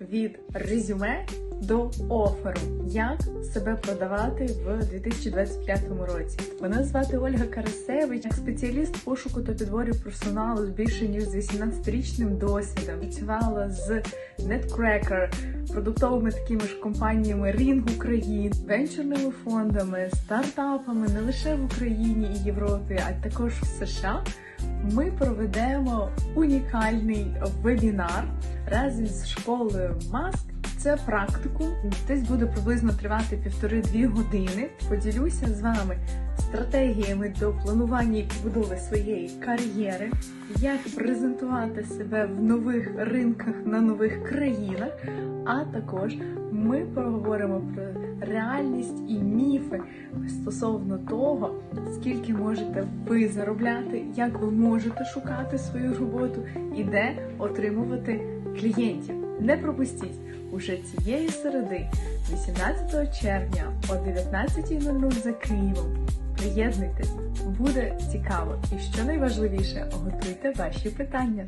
від резюме до оферу. Як себе продавати в 2025 році? Мене звати Ольга Карасевич, як спеціаліст пошуку та підбору персоналу з більше ніж з 18-річним досвідом. Працювала з Netcracker, продуктовими такими ж компаніями Ring Україн, венчурними фондами, стартапами не лише в Україні і Європі, а також в США. Ми проведемо унікальний вебінар разом з школою Маск. Це практикум, десь буде приблизно тривати півтори-дві години. Поділюся з вами стратегіями до планування і побудови своєї кар'єри, як презентувати себе в нових ринках на нових країнах. А також ми поговоримо про реальність і міфи стосовно того, скільки можете ви заробляти, як ви можете шукати свою роботу і де отримувати клієнтів. Не пропустіть уже цієї середи, 18 червня о 19.00 за Києвом. Приєднуйтесь, буде цікаво і що найважливіше, готуйте ваші питання.